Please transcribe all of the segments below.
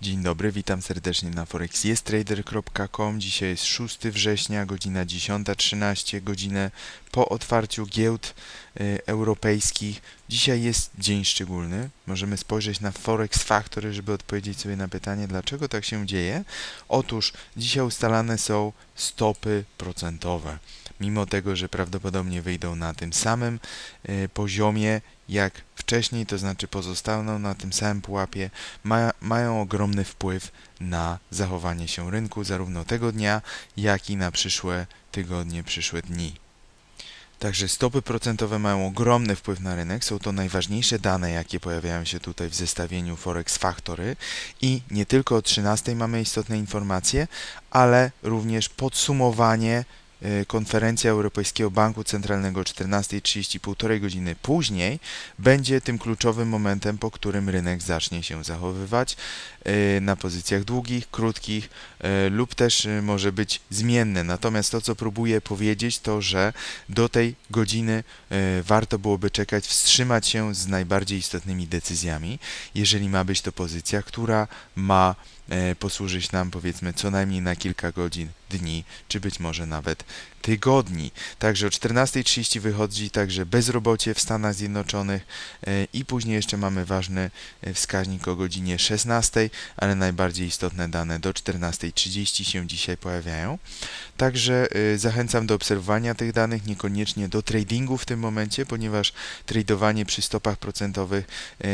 Dzień dobry, witam serdecznie na forexjestrader.com. Dzisiaj jest 6 września, godzina 10.13, godzinę po otwarciu giełd europejskich. Dzisiaj jest dzień szczególny. Możemy spojrzeć na Forex Factory, żeby odpowiedzieć sobie na pytanie, dlaczego tak się dzieje. Otóż dzisiaj ustalane są stopy procentowe. Mimo tego, że prawdopodobnie wyjdą na tym samym y, poziomie jak wcześniej, to znaczy pozostaną na tym samym pułapie, ma, mają ogromny wpływ na zachowanie się rynku, zarówno tego dnia, jak i na przyszłe tygodnie, przyszłe dni. Także stopy procentowe mają ogromny wpływ na rynek. Są to najważniejsze dane, jakie pojawiają się tutaj w zestawieniu Forex Factory. I nie tylko o 13 mamy istotne informacje, ale również podsumowanie konferencja Europejskiego Banku Centralnego 14.30, półtorej godziny później, będzie tym kluczowym momentem, po którym rynek zacznie się zachowywać y, na pozycjach długich, krótkich y, lub też może być zmienne. Natomiast to, co próbuję powiedzieć, to że do tej godziny warto byłoby czekać, wstrzymać się z najbardziej istotnymi decyzjami, jeżeli ma być to pozycja, która ma e, posłużyć nam powiedzmy co najmniej na kilka godzin, dni, czy być może nawet tygodni. Także o 14.30 wychodzi także bezrobocie w Stanach Zjednoczonych e, i później jeszcze mamy ważny e, wskaźnik o godzinie 16, ale najbardziej istotne dane do 14.30 się dzisiaj pojawiają. Także e, zachęcam do obserwowania tych danych, niekoniecznie do tradingu w tym momencie, ponieważ tradowanie przy stopach procentowych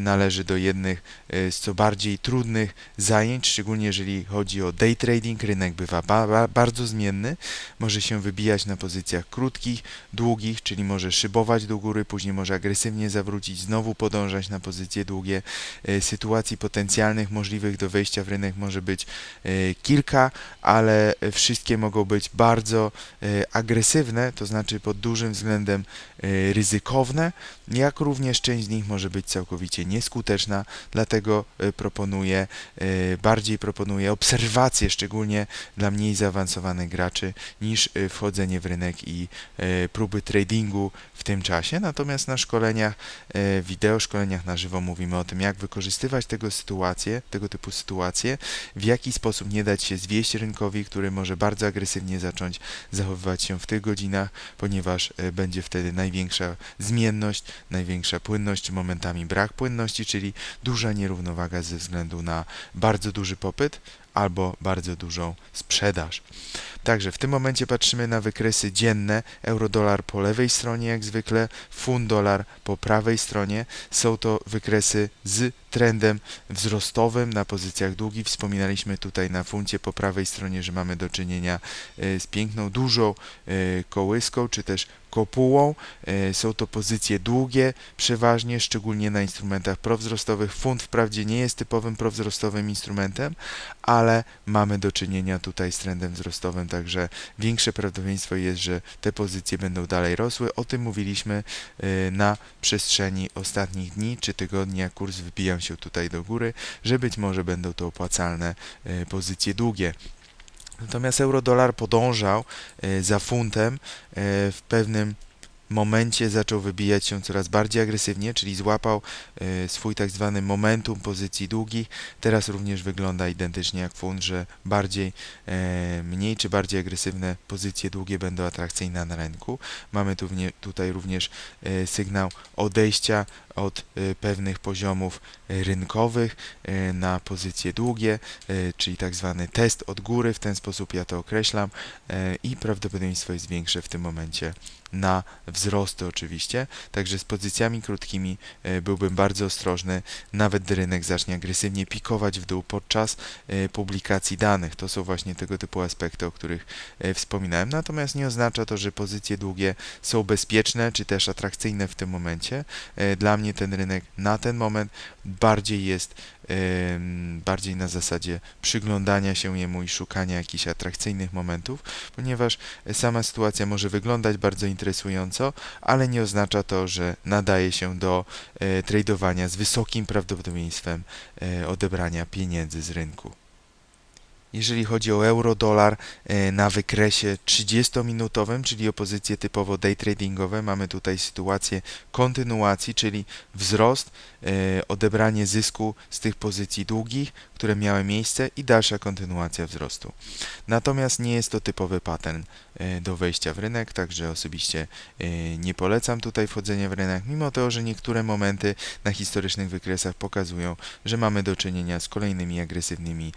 należy do jednych z co bardziej trudnych zajęć, szczególnie jeżeli chodzi o day trading. Rynek bywa ba bardzo zmienny, może się wybijać na pozycjach krótkich, długich, czyli może szybować do góry, później może agresywnie zawrócić, znowu podążać na pozycje długie. E, Sytuacji potencjalnych możliwych do wejścia w rynek może być e, kilka, ale wszystkie mogą być bardzo e, agresywne, to znaczy pod dużym względem ryzykowne, jak również część z nich może być całkowicie nieskuteczna, dlatego proponuję, bardziej proponuję obserwację, szczególnie dla mniej zaawansowanych graczy, niż e, wchodzenie w rynek i e, próby tradingu w tym czasie. Natomiast na szkoleniach e, wideo, szkoleniach na żywo mówimy o tym, jak wykorzystywać tego sytuacje, tego typu sytuacje, w jaki sposób nie dać się zwieść rynkowi, który może bardzo agresywnie zacząć zachowywać się w tych godzinach, ponieważ e, będzie wtedy największa zmienność, największa płynność, momentami brak płynności, czyli duża nierównowaga ze względu na bardzo duży popyt albo bardzo dużą sprzedaż. Także w tym momencie patrzymy na wykresy dzienne. Euro-dolar po lewej stronie, jak zwykle, funt-dolar po prawej stronie. Są to wykresy z trendem wzrostowym na pozycjach długich. Wspominaliśmy tutaj na funcie po prawej stronie, że mamy do czynienia e, z piękną, dużą e, kołyską, czy też kopułą. E, Są to pozycje długie, przeważnie, szczególnie na instrumentach prowzrostowych. Funt wprawdzie nie jest typowym prowzrostowym instrumentem, ale mamy do czynienia tutaj z trendem wzrostowym, także większe prawdopodobieństwo jest, że te pozycje będą dalej rosły. O tym mówiliśmy na przestrzeni ostatnich dni czy tygodni, jak kurs wybijał się tutaj do góry, że być może będą to opłacalne e, pozycje długie. Natomiast euro-dolar podążał e, za funtem e, w pewnym momencie zaczął wybijać się coraz bardziej agresywnie, czyli złapał e, swój tak zwany momentum pozycji długich. Teraz również wygląda identycznie jak funt, że bardziej, e, mniej czy bardziej agresywne pozycje długie będą atrakcyjne na rynku. Mamy tu tutaj również e, sygnał odejścia od pewnych poziomów rynkowych na pozycje długie, czyli tak zwany test od góry, w ten sposób ja to określam i prawdopodobieństwo jest większe w tym momencie na wzrosty oczywiście, także z pozycjami krótkimi e, byłbym bardzo ostrożny, nawet gdy rynek zacznie agresywnie pikować w dół podczas e, publikacji danych. To są właśnie tego typu aspekty, o których e, wspominałem. Natomiast nie oznacza to, że pozycje długie są bezpieczne czy też atrakcyjne w tym momencie. Dla mnie ten rynek na ten moment bardziej jest bardziej na zasadzie przyglądania się jemu i szukania jakichś atrakcyjnych momentów, ponieważ sama sytuacja może wyglądać bardzo interesująco, ale nie oznacza to, że nadaje się do e, tradowania z wysokim prawdopodobieństwem e, odebrania pieniędzy z rynku. Jeżeli chodzi o euro-dolar e, na wykresie 30-minutowym, czyli o pozycje typowo day tradingowe, mamy tutaj sytuację kontynuacji, czyli wzrost, e, odebranie zysku z tych pozycji długich, które miały miejsce i dalsza kontynuacja wzrostu. Natomiast nie jest to typowy pattern e, do wejścia w rynek, także osobiście nie polecam tutaj wchodzenia w rynek, mimo to, że niektóre momenty na historycznych wykresach pokazują, że mamy do czynienia z kolejnymi agresywnymi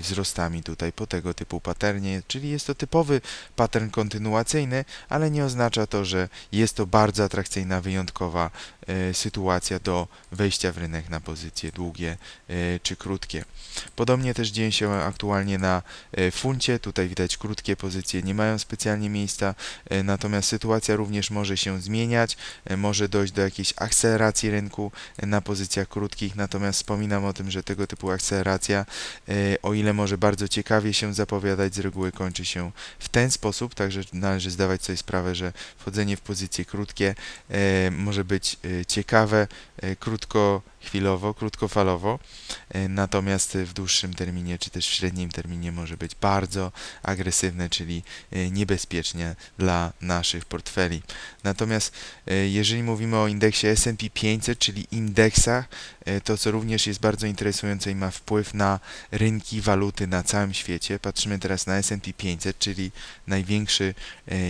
wzrostami tutaj po tego typu paternie, czyli jest to typowy pattern kontynuacyjny, ale nie oznacza to, że jest to bardzo atrakcyjna, wyjątkowa e, sytuacja do wejścia w rynek na pozycje długie e, czy krótkie. Podobnie też dzieje się aktualnie na e, funcie, tutaj widać krótkie pozycje nie mają specjalnie miejsca, natomiast sytuacja również może się zmieniać, może dojść do jakiejś akceleracji rynku na pozycjach krótkich, natomiast wspominam o tym, że tego typu akceleracja, o ile może bardzo ciekawie się zapowiadać, z reguły kończy się w ten sposób, także należy zdawać sobie sprawę, że wchodzenie w pozycje krótkie e, może być e, ciekawe, e, krótko chwilowo, krótkofalowo, natomiast w dłuższym terminie czy też w średnim terminie może być bardzo agresywne, czyli niebezpiecznie dla naszych portfeli. Natomiast jeżeli mówimy o indeksie S&P 500, czyli indeksach, to co również jest bardzo interesujące i ma wpływ na rynki waluty na całym świecie. Patrzymy teraz na S&P 500, czyli największy,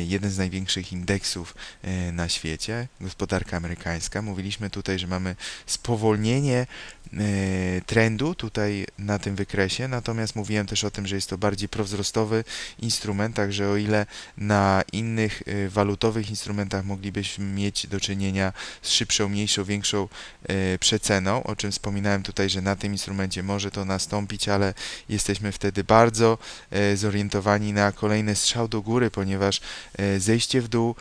jeden z największych indeksów na świecie, gospodarka amerykańska. Mówiliśmy tutaj, że mamy spowolnienie E, trendu tutaj na tym wykresie, natomiast mówiłem też o tym, że jest to bardziej prowzrostowy instrument, także o ile na innych e, walutowych instrumentach moglibyśmy mieć do czynienia z szybszą, mniejszą, większą e, przeceną, o czym wspominałem tutaj, że na tym instrumencie może to nastąpić, ale jesteśmy wtedy bardzo zorientowani na kolejny strzał do góry, ponieważ zejście w dół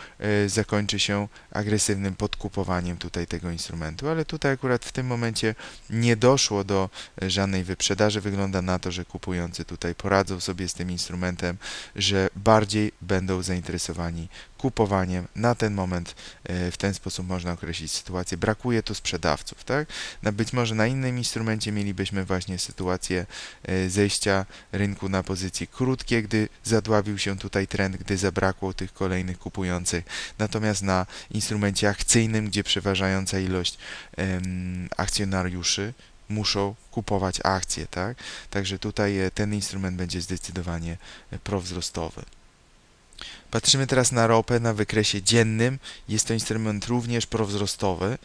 zakończy się agresywnym podkupowaniem tutaj tego instrumentu, ale tutaj akurat w tym momencie nie doszło do żadnej wyprzedaży. Wygląda na to, że kupujący tutaj poradzą sobie z tym instrumentem, że bardziej będą zainteresowani kupowaniem. Na ten moment e, w ten sposób można określić sytuację. Brakuje tu sprzedawców, tak? Być może na innym instrumencie mielibyśmy właśnie sytuację e, zejścia rynku na pozycje krótkie, gdy zadławił się tutaj trend, gdy zabrakło tych kolejnych kupujących. Natomiast na instrumencie akcyjnym, gdzie przeważająca ilość akcjonariuszy muszą kupować akcje, tak? Także tutaj e, ten instrument będzie zdecydowanie prowzrostowy. Patrzymy teraz na ropę na wykresie dziennym. Jest to instrument również prowzrostowy.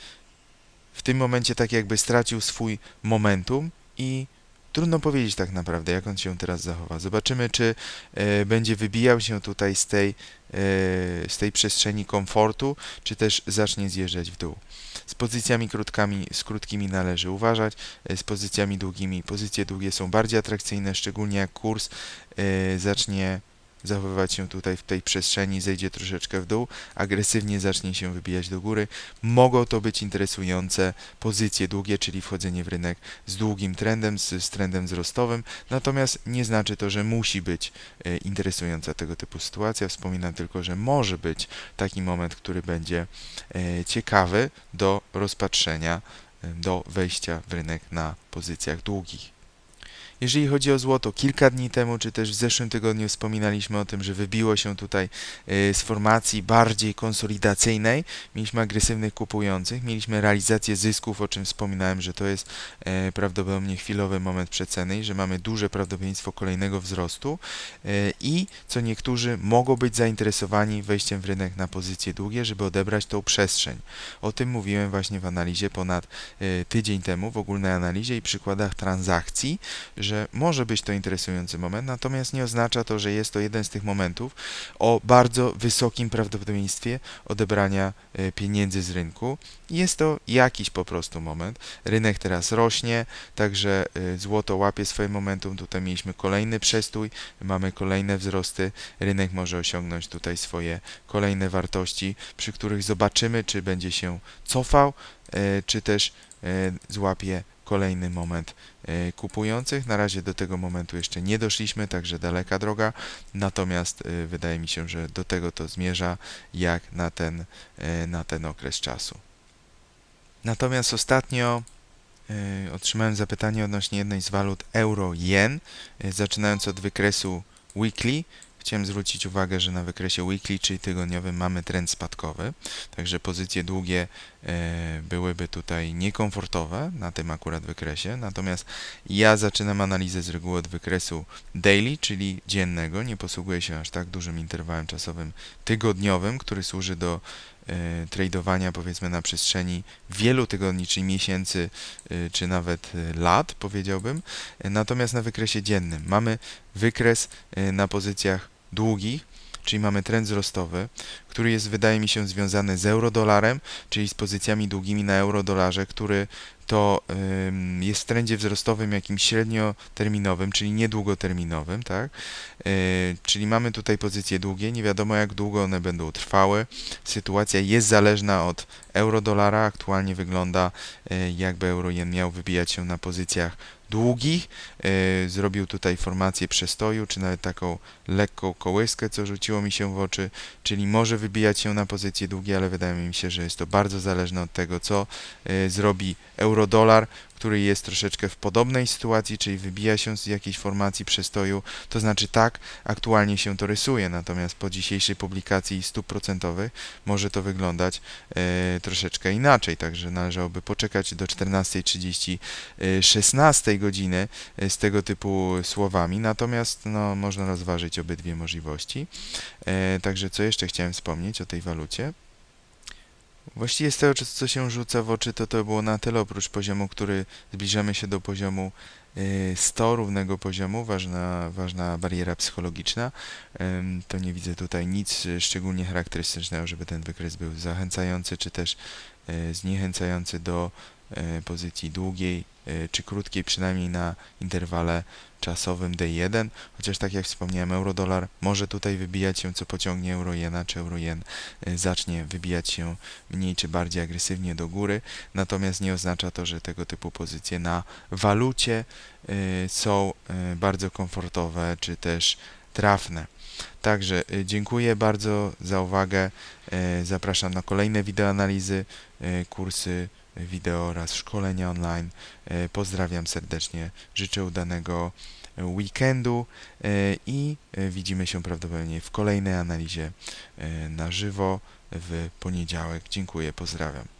W tym momencie tak jakby stracił swój momentum i trudno powiedzieć tak naprawdę, jak on się teraz zachowa. Zobaczymy, czy e, będzie wybijał się tutaj z tej, e, z tej przestrzeni komfortu, czy też zacznie zjeżdżać w dół. Z pozycjami krótkami, z krótkimi należy uważać, e, z pozycjami długimi. Pozycje długie są bardziej atrakcyjne, szczególnie jak kurs zacznie zachowywać się tutaj w tej przestrzeni, zejdzie troszeczkę w dół, agresywnie zacznie się wybijać do góry. Mogą to być interesujące pozycje długie, czyli wchodzenie w rynek z długim trendem, z, z trendem wzrostowym, natomiast nie znaczy to, że musi być e, interesująca tego typu sytuacja. Wspominam tylko, że może być taki moment, który będzie e, ciekawy do rozpatrzenia, e, do wejścia w rynek na pozycjach długich. Jeżeli chodzi o złoto, kilka dni temu, czy też w zeszłym tygodniu wspominaliśmy o tym, że wybiło się tutaj e, z formacji bardziej konsolidacyjnej. Mieliśmy agresywnych kupujących, mieliśmy realizację zysków, o czym wspominałem, że to jest e, prawdopodobnie chwilowy moment przeceny i że mamy duże prawdopodobieństwo kolejnego wzrostu e, i co niektórzy mogą być zainteresowani wejściem w rynek na pozycje długie, żeby odebrać tą przestrzeń. O tym mówiłem właśnie w analizie ponad tydzień temu, w ogólnej analizie i przykładach transakcji, że może być to interesujący moment, natomiast nie oznacza to, że jest to jeden z tych momentów o bardzo wysokim prawdopodobieństwie odebrania e, pieniędzy z rynku. Jest to jakiś po prostu moment. Rynek teraz rośnie, także e, złoto łapie swoje momentum. Tutaj mieliśmy kolejny przestój, mamy kolejne wzrosty. Rynek może osiągnąć tutaj swoje kolejne wartości, przy których zobaczymy, czy będzie się cofał, e, czy też złapie kolejny moment e, kupujących. Na razie do tego momentu jeszcze nie doszliśmy, także daleka droga, natomiast e, wydaje mi się, że do tego to zmierza jak na ten, e, na ten okres czasu. Natomiast ostatnio otrzymałem zapytanie odnośnie jednej z walut euro-jen, zaczynając od wykresu weekly. Chciałem zwrócić uwagę, że na wykresie weekly, czyli tygodniowym, mamy trend spadkowy, także pozycje długie byłyby tutaj niekomfortowe na tym akurat wykresie. Natomiast ja zaczynam analizę z reguły od wykresu daily, czyli dziennego. Nie posługuję się aż tak dużym interwałem czasowym tygodniowym, który służy do e, tradowania powiedzmy na przestrzeni wielu tygodni, czy miesięcy, e, czy nawet e, lat, powiedziałbym. E, Natomiast na wykresie dziennym mamy wykres e, na pozycjach długich, czyli mamy trend wzrostowy, który jest, wydaje mi się, związany z eurodolarem, czyli z pozycjami długimi na eurodolarze, który to jest w trendzie wzrostowym jakimś średnioterminowym, czyli niedługoterminowym, tak? Yy, czyli mamy tutaj pozycje długie, nie wiadomo jak długo one będą trwały. Sytuacja jest zależna od eurodolara, aktualnie wygląda yy, jakby eurojen miał wybijać się na pozycjach długich. Yy, zrobił tutaj formację przestoju, czy nawet taką lekką kołyskę, co rzuciło mi się w oczy, czyli może wybijać się na pozycje długie, ale wydaje mi się, że jest to bardzo zależne od tego, co yy, zrobi eurodolar, który jest troszeczkę w podobnej sytuacji, czyli wybija się z jakiejś formacji przestoju, to znaczy tak, aktualnie się to rysuje, natomiast po dzisiejszej publikacji stóp procentowych może to wyglądać e, troszeczkę inaczej, także należałoby poczekać do 14.30, e, 16 godziny e, z tego typu słowami, natomiast no, można rozważyć obydwie możliwości. Także co jeszcze chciałem wspomnieć o tej walucie? Właściwie z tego, co się rzuca w oczy, to to było na tyle oprócz poziomu, który zbliżamy się do poziomu y, 100 równego poziomu, ważna, ważna bariera psychologiczna. To nie widzę tutaj nic y, szczególnie charakterystycznego, żeby ten wykres był zachęcający, czy też y, zniechęcający do y, pozycji długiej y, czy krótkiej, przynajmniej na interwale czasowym D1, chociaż tak jak wspomniałem, euro-dolar może tutaj wybijać się, co pociągnie euro-jena, czy euro-jen y, zacznie wybijać się mniej czy bardziej agresywnie do góry, natomiast nie oznacza to, że tego typu pozycje na walucie y, są y, bardzo komfortowe, czy też trafne. Także y, dziękuję bardzo za uwagę. y, Zapraszam na kolejne wideoanalizy, y, kursy wideo oraz szkolenia online. Y, Pozdrawiam serdecznie, życzę udanego y, weekendu y, i widzimy się prawdopodobnie w kolejnej analizie na żywo w poniedziałek. Dziękuję, pozdrawiam.